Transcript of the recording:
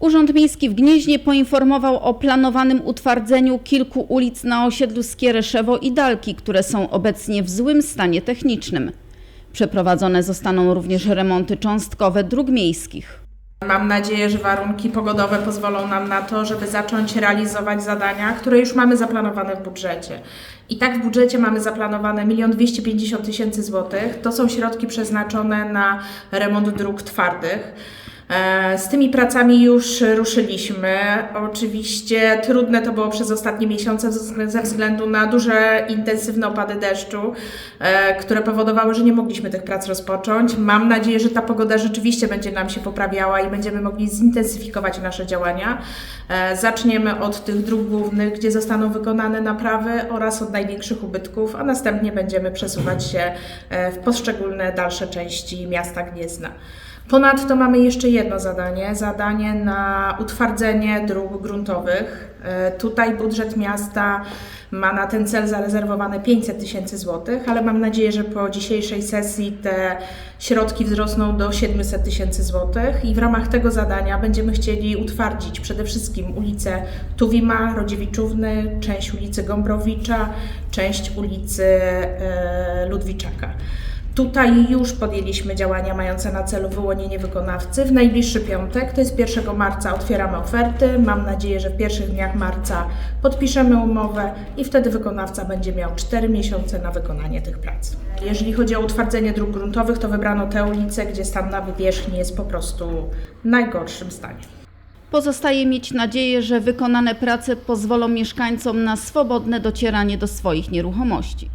Urząd Miejski w Gnieźnie poinformował o planowanym utwardzeniu kilku ulic na osiedlu Skiereszewo i Dalki, które są obecnie w złym stanie technicznym. Przeprowadzone zostaną również remonty cząstkowe dróg miejskich. Mam nadzieję, że warunki pogodowe pozwolą nam na to, żeby zacząć realizować zadania, które już mamy zaplanowane w budżecie. I tak w budżecie mamy zaplanowane 1 250 tysięcy złotych. To są środki przeznaczone na remont dróg twardych. E, Z tymi pracami już ruszyliśmy. Oczywiście trudne to było przez ostatnie miesiące ze- względu na duże, intensywne opady deszczu, e, które powodowały, że nie mogliśmy tych prac rozpocząć. Mam nadzieję, że ta pogoda rzeczywiście będzie nam się poprawiała i będziemy mogli zintensyfikować nasze działania. E, Zaczniemy od tych dróg głównych, gdzie zostaną wykonane naprawy oraz od największych ubytków, a następnie będziemy przesuwać się w poszczególne dalsze części miasta Gniezna. Ponadto mamy jeszcze jedno zadanie, zadanie na utwardzenie dróg gruntowych. E, Tutaj budżet miasta ma na ten cel zarezerwowane 500 tysięcy złotych, ale mam nadzieję, że po dzisiejszej sesji te środki wzrosną do 700 tysięcy złotych i w ramach tego zadania będziemy chcieli utwardzić przede wszystkim ulicę Tuwima, Rodziewiczówny, część ulicy Gombrowicza, część ulicy e, Ludwiczaka. Tutaj już podjęliśmy działania mające na celu wyłonienie wykonawcy. W najbliższy piątek, to jest 1 marca, otwieramy oferty. Mam nadzieję, że w pierwszych dniach marca podpiszemy umowę i wtedy wykonawca będzie miał 4 miesiące na wykonanie tych prac. Jeżeli chodzi o utwardzenie dróg gruntowych, to wybrano te ulice, gdzie stan nawierzchni jest po prostu w najgorszym stanie. Pozostaje mieć nadzieję, że wykonane prace pozwolą mieszkańcom na swobodne docieranie do swoich nieruchomości.